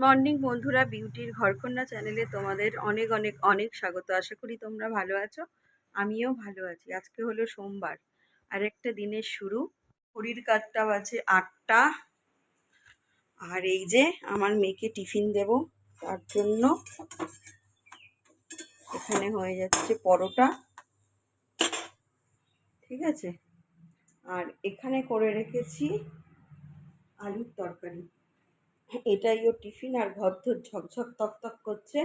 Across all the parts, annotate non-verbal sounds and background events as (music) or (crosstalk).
Morning বন্ধুরা, বিউটির ঘরকন্যা চ্যানেলে তোমাদের অনেক অনেক অনেক স্বাগত। আশা করি তোমরা ভালো আছো। আমিও ভালো আছি। আজকে হলো সোমবার। আর একটা দিনের শুরু। ঘড়ির কাঠটা বাজে আটটা। আর এই যে আমার মেয়েকে টিফিন দেব, তার জন্য এখানে হয়ে যাচ্ছে পরোটা। ঠিক আছে? আর এখানে করে রেখেছি আলুর তরকারি। এটাই ওর টিফিন আর ঘর ধর ঝকঝক তকতক করছে।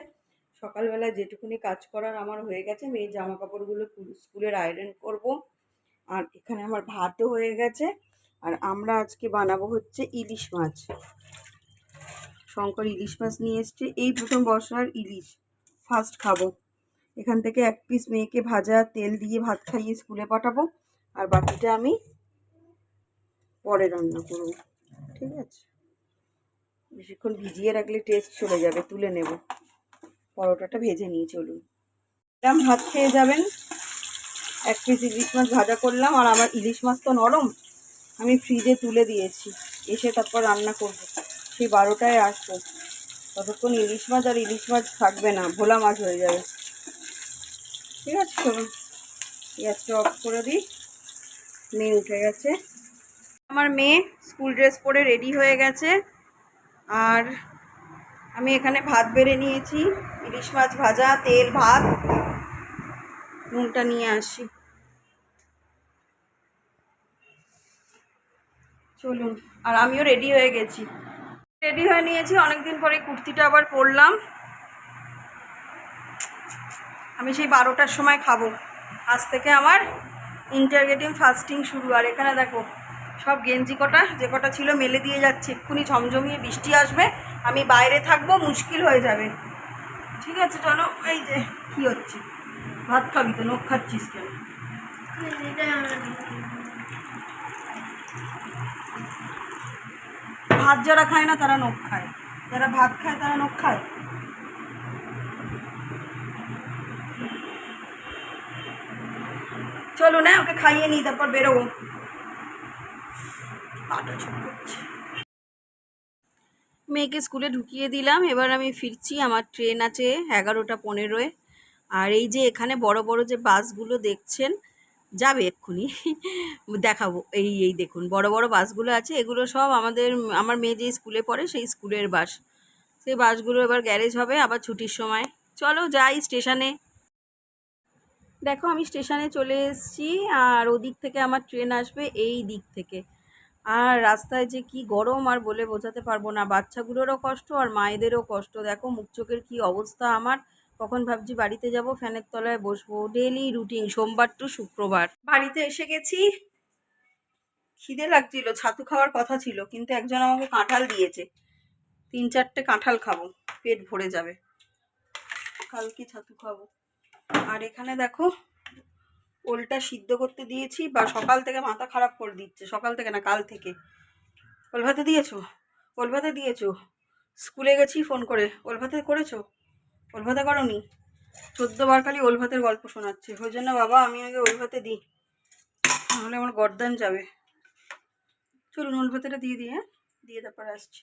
সকালবেলা যেটুকুনি কাজ করার আমার হয়ে গেছে মেয়ের জামা কাপড়গুলো স্কুলের আয়রন করব। আর এখানে আমার ভাতও হয়ে গেছে। আর আমরা আজকে বানাবো হচ্ছে ইলিশ মাছ। শঙ্কর ইলিশ মাছ নিয়ে এসছে। এই প্রথম বর্ষার ইলিশ ফার্স্ট খাব। এখান থেকে এক পিস মেয়েকে ভাজা তেল দিয়ে ভাত খাইয়ে স্কুলে পাঠাবো। আর বাকিটা আমি পরে রান্না করব। ঠিক আছে? বেশিক্ষণ ভিজিয়ে রাখলে টেস্ট চলে যাবে, তুলে নেব। পরোটাটা ভেজে নিয়ে চলুন। এরকম ভাত খেয়ে যাবেন। এক পিস ইলিশ মাছ ভাজা করলাম, আর আমার ইলিশ মাছ তো নরম, আমি ফ্রিজে তুলে দিয়েছি। এসে তারপর রান্না করব। সেই বারোটায় আসব। ততক্ষণ ইলিশ মাছ আর ইলিশ মাছ থাকবে না, ভোলা মাছ হয়ে যাবে। ঠিক আছে, চলুন। গ্যাসটা অফ করে দিই। মেয়ে উঠে গেছে। আমার মেয়ে স্কুল ড্রেস পরে রেডি হয়ে গেছে। আর আমি এখানে ভাত বেড়ে নিয়েছি, ইলিশ মাছ ভাজা, তেল, ভাত। নুনটা নিয়ে আসি। চলুন, আর আমিও রেডি হয়ে গেছি। রেডি হয়ে নিয়েছি, অনেকদিন পরে কুর্তিটা আবার পরলাম। আমি সেই বারোটার সময় খাব। আজ থেকে আমার ইন্টারগেটিং ফাস্টিং শুরু। আর এখানে দেখো সব গেঞ্জি কটা, যে কটা ছিল মেলে দিয়ে যাচ্ছে। এক্ষুনি ঝমঝমিয়ে বৃষ্টি আসবে, আমি বাইরে থাকব, মুশকিল হয়ে যাবে। ঠিক আছে, চলো, এই যে, কী হচ্ছে? ভাত খাবি তো, নখ খাচ্ছিস কেন? ভাত যারা খায় না, তারা নখ খায়। যারা ভাত খায়, তারা নখ খায়। চলো, না, ওকে খাইয়ে নিই, তারপর বেরোবো। মেয়েকে স্কুলে ঢুকিয়ে দিলাম, এবার আমি ফিরছি, আমার ট্রেন আছে এগারোটা পনেরোয়। আর এই যে এখানে বড় বড় যে বাসগুলো দেখছেন, যাবে এক্ষুনি, দেখাবো। এই এই দেখুন, বড় বড় বাসগুলো আছে, এগুলো সব আমাদের, আমার মেয়ে যে স্কুলে পড়ে সেই স্কুলের বাস। সেই বাসগুলো এবার গ্যারেজ হবে আবার ছুটির সময়। চলো যাই স্টেশনে। দেখো আমি স্টেশনে চলে এসেছি, আর ওদিক থেকে আমার ট্রেন আসবে এই দিক থেকে। আর রাস্তায় যে কি গরম আর বলে বোঝাতে পারব না। বাচ্চাগুলোরও কষ্ট আর মায়েদেরও কষ্ট। দেখো, মুখ চোখের কী অবস্থা আমার। কখন ভাবছি বাড়িতে যাব, ফ্যানের তলায় বসবো। ডেলি রুটিন সোমবার টু শুক্রবার। বাড়িতে এসে গেছি। খিদে লাগছিল, ছাতু খাওয়ার কথা ছিল, কিন্তু একজন আমাকে কাঁঠাল দিয়েছে। তিন চারটে কাঁঠাল খাব, পেট ভরে যাবে। কালকে ছাতু খাব। আর এখানে দেখো ওলটা সিদ্ধ করতে দিয়েছি বা সকাল থেকে মাথা খারাপ করে দিচ্ছে সকাল থেকে না কাল থেকে। ওল ভাতে দিয়েছ? ওল ভাতে দিয়েছ? স্কুলে গেছি ফোন করে। ওল ভাতে করেছ? ওল ভাতে করনি? চোদ্দ বার খালি ওল ভাতের গল্প শোনাচ্ছে। ওই জন্য বাবা আমি আগে ওল ভাতে দিই। নাহলে আমার গরদান যাবে। চলুন ওল ভাতেটা দিয়ে দিই হ্যাঁ? দিয়ে তারপরে আসছি।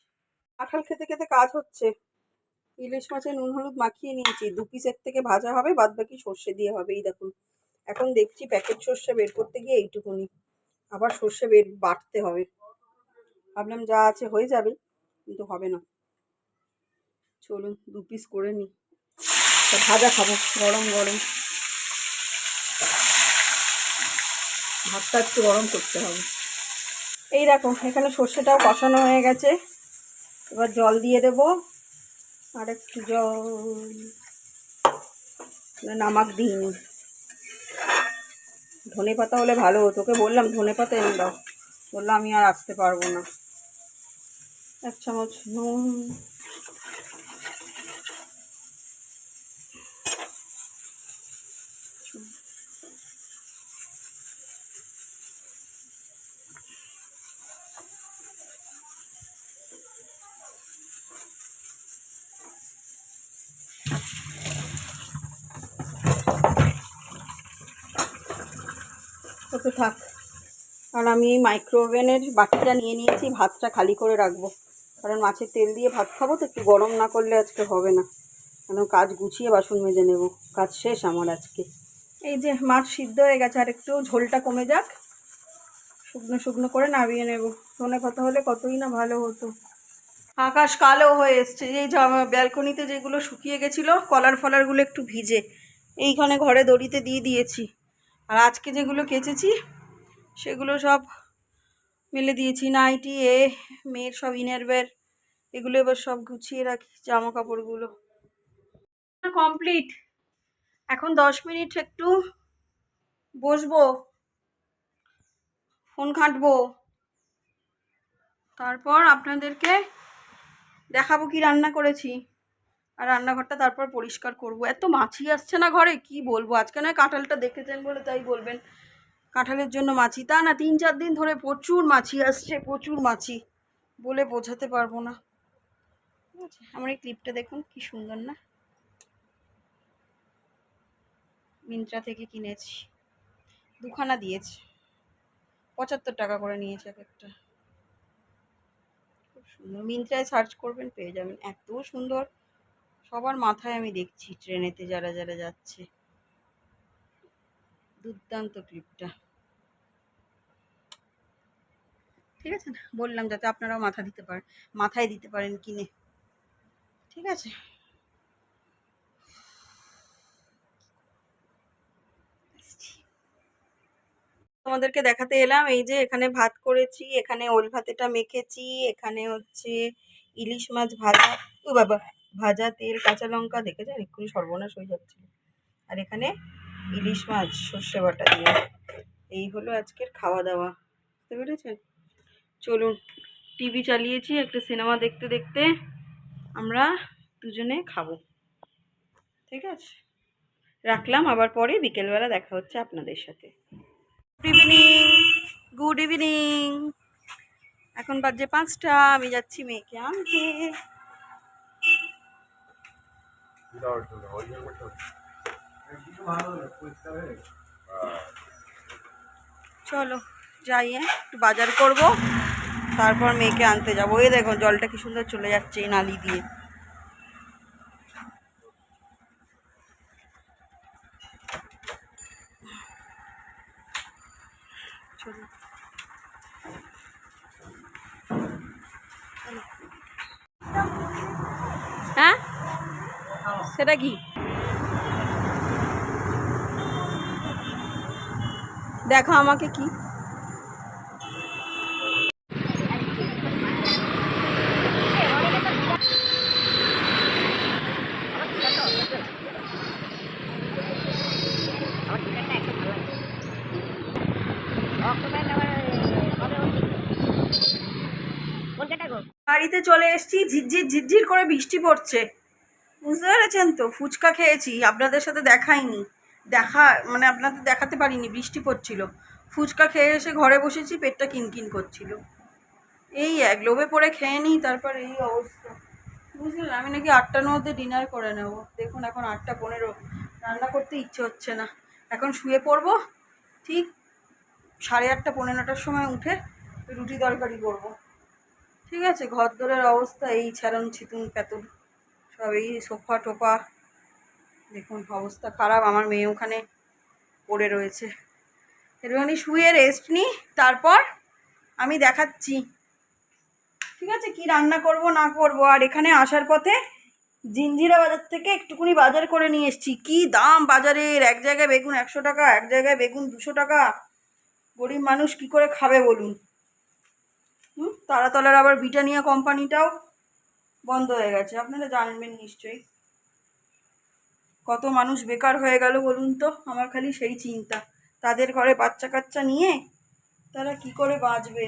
কাঁঠাল খেতে খেতে কাজ হচ্ছে। ইলিশ মাছে নুন হলুদ মাখিয়ে নিয়েছি। দু পিসের থেকে ভাজা হবে বাদ বাকি সর্ষে দিয়ে হবে। এই দেখুন। এখন দেখছি প্যাকেট সর্ষে বের করতে গিয়ে এইটুকুনি। আবার সর্ষে বের বাটতে হবে। ভাবলাম যা আছে হয়ে যাবে, কিন্তু হবে না। চলুন, দু পিস করে নিই। ভাজা খাব, গরম গরম। ভাতটা একটু গরম করতে হবে। এই দেখো, এখানে সর্ষেটাও কষানো হয়ে গেছে। এবার জল দিয়ে দেব। আর একটু জল, নামাক দিইনি। ধনে পাতা হলে ভালো হতো। তোকে বললাম ধনে পাতা এনে দাও। বললাম আমি আর আসতে পারব না। এক চামচ নুন। আর আমি এই মাইক্রো ওভেনের বাটিটা নিয়ে নিয়েছি, ভাতটা খালি করে রাখব। কারণ মাছের তেল দিয়ে ভাত খাব তো, একটু গরম না করলে আজকে হবে না। কেন, কাজ গুছিয়ে বাসন মেজে নেব। কাজ শেষ আমার আজকে। এই যে মাছ সিদ্ধ হয়ে গেছে, আর একটু ঝোলটা কমে যাক। শুকনো শুকনো করে নামিয়ে নেব। ধনে পাতা হলে কতই না ভালো হতো। আকাশ কালো হয়ে এসছে। এই ব্যালকনিতে যেগুলো শুকিয়ে গেছিল, কলার ফলারগুলো একটু ভিজে। এইখানে ঘরে দড়িতে দিয়ে দিয়েছি। আর আজকে যেগুলো কেচেছি সেগুলো সব মেলে দিয়েছি। নাইটি এ মেয়ের সব ইনার বের এগুলো এবার সব গুছিয়ে রাখি জামা কাপড়গুলো কমপ্লিট এখন দশ মিনিট একটু বসবো ফোন ঘাঁটবো। তারপর আপনাদেরকে দেখাবো কি রান্না করেছি। আর রান্নাঘরটা তারপর পরিষ্কার করব। এত মাছি আসছে না ঘরে কি বলব? আজকে নয় কাঁঠালটা দেখেছেন বলে তাই বলবেন। কাঁঠালের জন্য মাছি। তা না, তিন চার দিন ধরে প্রচুর মাছি আসছে, প্রচুর মাছি বলে বোঝাতে পারব না। আমার এই ক্লিপটা দেখুন, কি সুন্দর না? মিন্ত্রা থেকে কিনেছি। দুখানা দিয়েছে। পঁচাত্তর টাকা করে নিয়েছে এক একটা। খুব সুন্দর। মিন্ত্রায় সার্চ করবেন, পেয়ে যাবেন। এত সুন্দর। সবার মাথায় আমি দেখছি, ট্রেনেতে যারা যারা যাচ্ছে। দুর্দান্ত ক্লিপটা। ঠিক আছে বললাম যাতে আপনারাও মাথা দিতে পারেন, মাথায় দিতে পারেন কিনে। ঠিক আছে? তোমাদেরকে দেখাতে এলাম, এই যে এখানে ভাত করেছি, এখানে ওল ভাতেটা মেখেছি, এখানে হচ্ছে ইলিশ মাছ ভাজা, ও বাবা, ভাজা তেল, কাঁচা লঙ্কা দেখেছেন এক্ষুনি সর্বনাশ হয়ে যাচ্ছিল। আর এখানে ইলিশ মাছ, সর্ষে বাটা দিয়ে। এই হলো আজকের খাওয়া দাওয়া বুঝতে পেরেছেন? চলুন, টিভি চালিয়েছি, একটা সিনেমা দেখতে দেখতে আমরা দুজনে খাব। ঠিক আছে? রাখলাম, আবার পরে বিকেলবেলা দেখা হচ্ছে আপনাদের সাথে। গুড ইভিনিং গুড ইভিনিং এখন বাজে পাঁচটা, আমি যাচ্ছি মেয়েকে আনতে। চলো, যাই হ্যাঁ একটু বাজার করব। তারপর মেয়েকে আনতে যাব। এই দেখো, জলটা কি সুন্দর চলে যাচ্ছে এই নালি দিয়ে চলো হ্যাঁ সেটা কি দেখো আমাকে কি। বাড়িতে চলে এসেছি, ঝিরঝির ঝিরঝির করে বৃষ্টি পড়ছে। বুঝতে পেরেছেন তো? ফুচকা খেয়েছি, আপনাদের সাথে দেখাইনি। দেখা মানে আপনাদের দেখাতে পারিনি, বৃষ্টি পড়ছিল। ফুচকা খেয়ে এসে ঘরে বসেছি, পেটটা কিনকিন করছিল। এই এক লোভে পড়ে খেয়ে নিই, তারপর এই অবস্থা। বুঝলেন, আমি নাকি আটটার মধ্যে ডিনার করে নেব। দেখুন এখন আটটা পনেরো, রান্না করতে ইচ্ছে হচ্ছে না। এখন শুয়ে পড়ব, ঠিক সাড়ে আটটা পনেরো নটার সময় উঠে রুটি তরকারি করব। ঠিক আছে ঘর দোরের অবস্থা এই ছাড়ন ছিতুন প্যাতুর। সব এই সোফা টোপা দেখুন, অবস্থা খারাপ। আমার মেয়ে ওখানে পড়ে রয়েছে। একটুখানি শুয়ে রেস্ট নিই, তারপর আমি দেখাচ্ছি। ঠিক আছে? কি রান্না করব, না করব? আর এখানে আসার পথে জিঞ্জিরা বাজার থেকে একটুকুনি বাজার করে নিয়ে এসেছি। কি দাম বাজারের? এক জায়গায় বেগুন একশো টাকা, এক জায়গায় বেগুন দুশো টাকা। গরিব মানুষ কি করে খাবে বলুন? হুম? তারাতলার আবার ব্রিটানিয়া কোম্পানিটাও বন্ধ হয়ে গেছে। আপনারা জানবেন নিশ্চয়ই। কত মানুষ বেকার হয়ে গেল বলুন তো? আমার খালি সেই চিন্তা। তাদের ঘরে বাচ্চা কাচ্চা নিয়ে তারা কি করে বাঁচবে?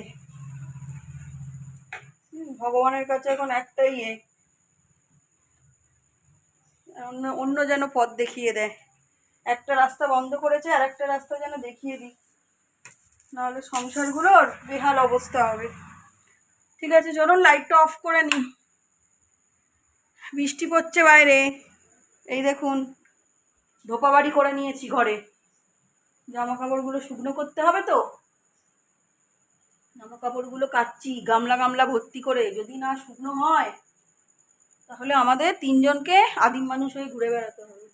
ভগবানের কাছে এখন একটাই এ। অন্য অন্য যেন পথ দেখিয়ে দেয়। একটা রাস্তা বন্ধ করেছে আর একটা রাস্তা যেন দেখিয়ে দিই। নাহলে সংসারগুলোর বেহাল অবস্থা হবে। ঠিক আছে, চলুন লাইটটা অফ করে নিই। বৃষ্টি পড়ছে বাইরে। এই দেখুন, ধোপাবাড়ি করে নিয়েছি ঘরে। জামা কাপড়গুলো শুকনো করতে হবে তো? জামা কাপড়গুলো কাচ্ছি, গামলা গামলা ভর্তি করে। যদি না শুকনো হয়, তাহলে আমাদের তিনজনকে আদিম মানুষ হয়ে ঘুরে বেড়াতে হবে।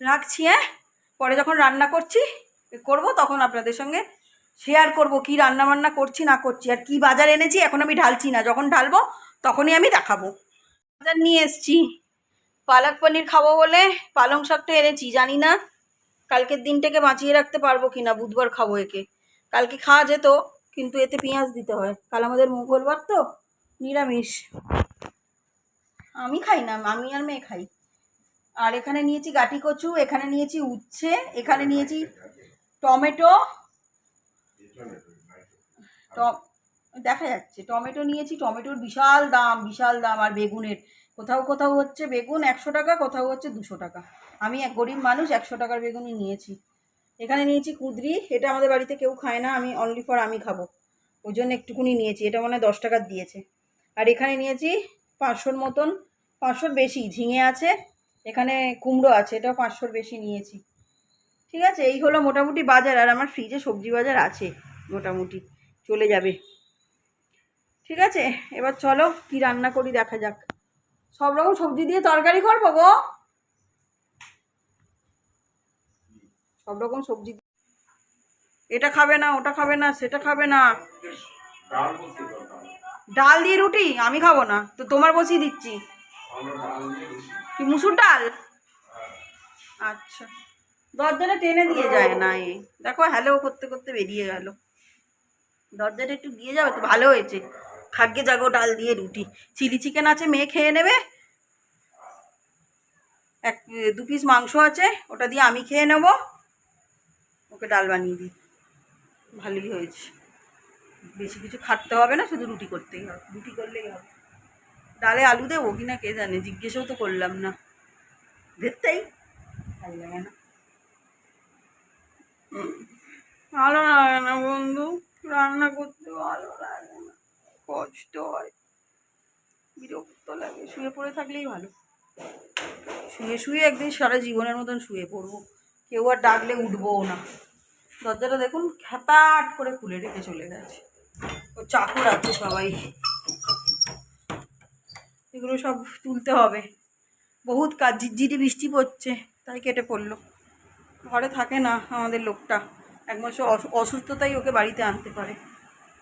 রাখছি হ্যাঁ? পরে যখন রান্না করছি করব, তখন আপনাদের সঙ্গে শেয়ার করব কি রান্না বান্না করছি, না করছি, আর কি বাজার এনেছি, এখন আমি ঢালছি না। যখন ঢালবো তখনই আমি দেখাবো। বাজার নিয়ে এসছি। পালক পনির খাব বলে পালং শাকটা এনেছি জানি না কালকের দিনটাকে বাঁচিয়ে রাখতে পারব কি না বুধবার খাব একে। কালকে খাওয়া যেত কিন্তু এতে পেঁয়াজ দিতে হয়। কাল আমাদের মঙ্গলবার তো নিরামিষ। আমি খাই না আমি আর মেয়ে খাই। আর এখানে নিয়েছি গাটি কচু এখানে নিয়েছি উচ্ছে এখানে নিয়েছি টমেটো। দেখা যাচ্ছে। টমেটো নিয়েছি, টমেটোর বিশাল দাম বিশাল দাম। আর বেগুনের, কোথাও কোথাও হচ্ছে বেগুন একশো টাকা, কোথাও হচ্ছে দুশো টাকা। আমি এক গরিব মানুষ, একশো টাকার বেগুনই নিয়েছি। এখানে নিয়েছি কুদরি, এটা আমাদের বাড়িতে কেউ খায় না, আমি অনলি ফর আমি খাব। ওই জন্য একটুকুনি নিয়েছি, এটা মনে হয় দশ টাকার দিয়েছে। আর এখানে নিয়েছি পাঁচশোর মতন, পাঁচশোর বেশি, ঝিঙে আছে, এখানে কুমড়ো আছে, এটাও পাঁচশোর বেশি নিয়েছি। ঠিক আছে? এই হলো মোটামুটি বাজার, আর আমার ফ্রিজে সবজি বাজার আছে, মোটামুটি। চলে যাবে। ঠিক আছে? এবার চলো কি রান্না করি দেখা যাক। সব রকম সবজি দিয়ে তরকারি করব গো। সব রকম সবজি এটা খাবে না, ওটা খাবে না, সেটা খাবে না। ডাল দিয়ে রুটি? আমি খাব না। তো তোমার বসিয়ে দিচ্ছি। কি, মুসুর ডাল? আচ্ছা। দরজাটা টেনে দিয়ে যায় না এ। দেখো হ্যালো করতে করতে বেরিয়ে গেল। দরজাটা একটু দিয়ে যাবে তো ভালো হয়েছে। খাগ্যে জাগো ডাল দিয়ে রুটি। চিলি চিকেন আছে, মেয়ে খেয়ে নেবে? এক, দু পিস মাংস আছে, ওটা দিয়ে আমি খেয়ে নেব। ওকে ডাল বানিয়ে দিই। ভালোই হয়েছে। বেশি কিছু খাটতে হবে না, শুধু রুটি করতেই হবে। রুটি করলেই হবে। ডালে আলু দেবো কি না কে জানে, জিজ্ঞেসও তো করলাম না। দেখতেই ভালো লাগে না। ভালো লাগে না বন্ধু, রান্না করতে ভালো লাগে কষ্ট হয় বিরক্ত লাগে। শুয়ে পড়ে থাকলেই ভালো। শুয়ে শুয়ে একদিন সারা জীবনের মতন শুয়ে পড়ব। কেউ আর ডাকলে উঠবোও না। দরজাটা দেখুন, খ্যাপাট করে খুলে রেখে চলে গেছে। ও চাকর আছে সবাই। এগুলো সব তুলতে হবে। বহুত কাজ, ঝিরঝিরি বৃষ্টি পড়ছে, তাই কেটে পড়ল। ঘরে থাকে না আমাদের লোকটা। এক মাসে অসু- অসুস্থতাই ওকে বাড়িতে আনতে পারে।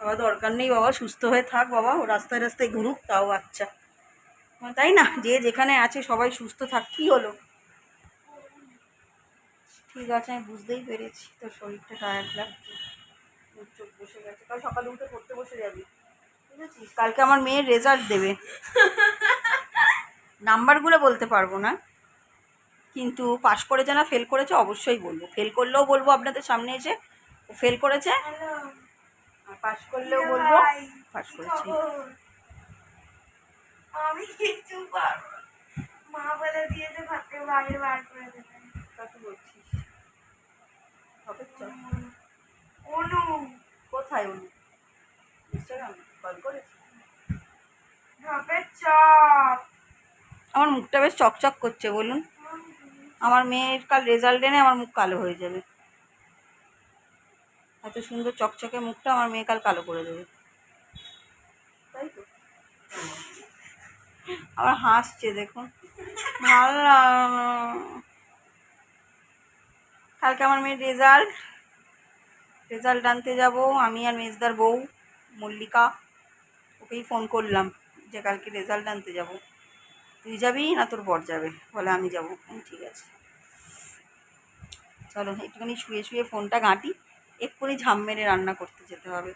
বাবা, দরকার নেই বাবা, সুস্থ হয়ে থাক বাবা, ও রাস্তায় রাস্তায় ঘুরুক, তাও আচ্ছা তাই না? যে যেখানে আছে সবাই সুস্থ থাক, কী হলো? ঠিক আছে, আমি বুঝতেই পেরেছি, তোর শরীরটা টায়ার্ড লাগছে। বসে গেছে। কাল সকালে উঠে পড়তে বসে যাবি। বুঝেছিস? কালকে আমার মেয়ের রেজাল্ট দেবে। নাম্বারগুলো বলতে পারব না। কিন্তু পাশ করেছে না ফেল করেছে, অবশ্যই বলব। ফেল করলেও বলব আপনাদের সামনে এসে। ফেল করেছে? পাশ করলেও বলব পাশ করেছে। আমি পারব মা বলে দিয়েছে বাইরে বার করে দেবে। কাকে বলছিস। হবে। অনু। কোথায় উনি ইনস্টাগ্রাম কল করেছে? আমার মুখটা বেশ চকচক করছে বলুন। আমার মেয়ের কাল রেজাল্ট এনে আমার মুখ কালো হয়ে যাবে। এত সুন্দর চকচকে মুখটা আমার মেয়ে কাল কালো করে দেবে। তাই তো? আবার হাসছে, দেখুন। ভালো কালকে আমার মেয়ের রেজাল্ট রেজাল্ট আনতে যাব, আমি আর মেজদার বউ, মল্লিকা। ওকেই ফোন করলাম যে কালকে রেজাল্ট আনতে যাব। তুই যাবি না তোর বর যাবে? বলে, আমি যাব। ঠিক আছে। চলো, একটুখানি শুয়ে শুয়ে ফোনটা ঘাঁটি। এক্ষুনি ঝাম মেরে রান্না করতে যেতে হবে।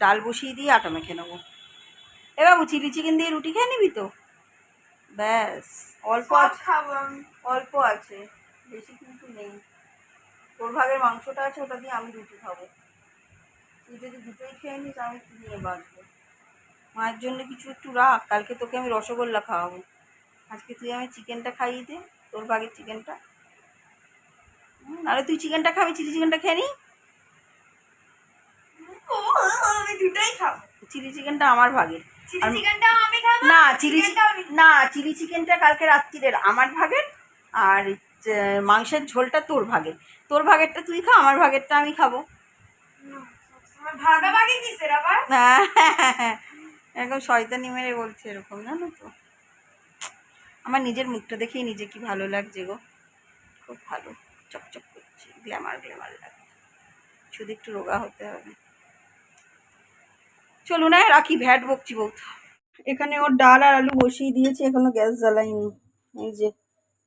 ডাল বসিয়ে দিয়ে আটা মেখে নেব। এ বাবু চিলি চিকেন দিয়ে রুটি খেয়ে নিবি তো? ব্যাস অল্প সব আছে। খাব অল্প আছে। বেশি কিন্তু নেই। তোর ভাগের মাংসটা আছে ওটা দিয়ে আমি রুটি খাব। তুই যদি দুটোই খেয়ে নিস আমি কি নিয়ে বাঁচবো? মায়ের জন্য কিছু একটু রাখ কালকে তোকে আমি রসগোল্লা খাওয়াবো। আজকে তুই আমি চিকেনটা খাইয়ে দে তোর ভাগের চিকেনটা। নাহলে তুই চিকেনটা খাবি চিলি চিকেনটা খেয়ে নি? ও, আমি দুটোই খাব। চিলি চিকেনটা আমার ভাগের। না চিলি না চিলি চিকেনটা কালকে রাত্রিরের আমার ভাগের আর মাংসের ঝোলটা তোর ভাগে তোর ভাগেরটা তুই খা আমার ভাগেরটা আমি খাব। (laughs) এরকম শয়তানি মেরে বলছে এরকম জানো তো। আমার নিজের মুখটা দেখেই নিজে কি ভালো লাগছে গো। খুব ভালো চকচক করছে গ্ল্যামার গ্ল্যামার লাগছে। শুধু একটু রোগা হতে হবে। চলুন না রাখি, ভ্যাট বকছি বহুত এখানে ওর ডাল আর আলু বসিয়ে দিয়েছি, এখনও গ্যাস জ্বালাইনি। এই যে,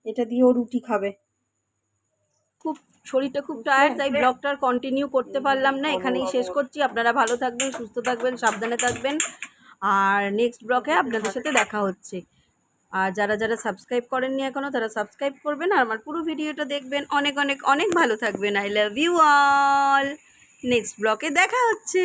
এটা দিয়ে ও রুটি খাবে। খুব, শরীরটা খুব টায়ার্ড তাই ব্লগটা কন্টিনিউ করতে পারলাম না। এখানেই শেষ করছি। আপনারা ভালো থাকবেন, সুস্থ থাকবেন, সাবধানে থাকবেন। আর নেক্সট ব্লগে আপনাদের সাথে দেখা হচ্ছে। আর যারা যারা সাবস্ক্রাইব করেননি এখনও তারা সাবস্ক্রাইব করবেন আর আমার পুরো ভিডিওটা দেখবেন। অনেক অনেক অনেক ভালো থাকবেন। I love you all next ব্লকে দেখা হচ্ছে।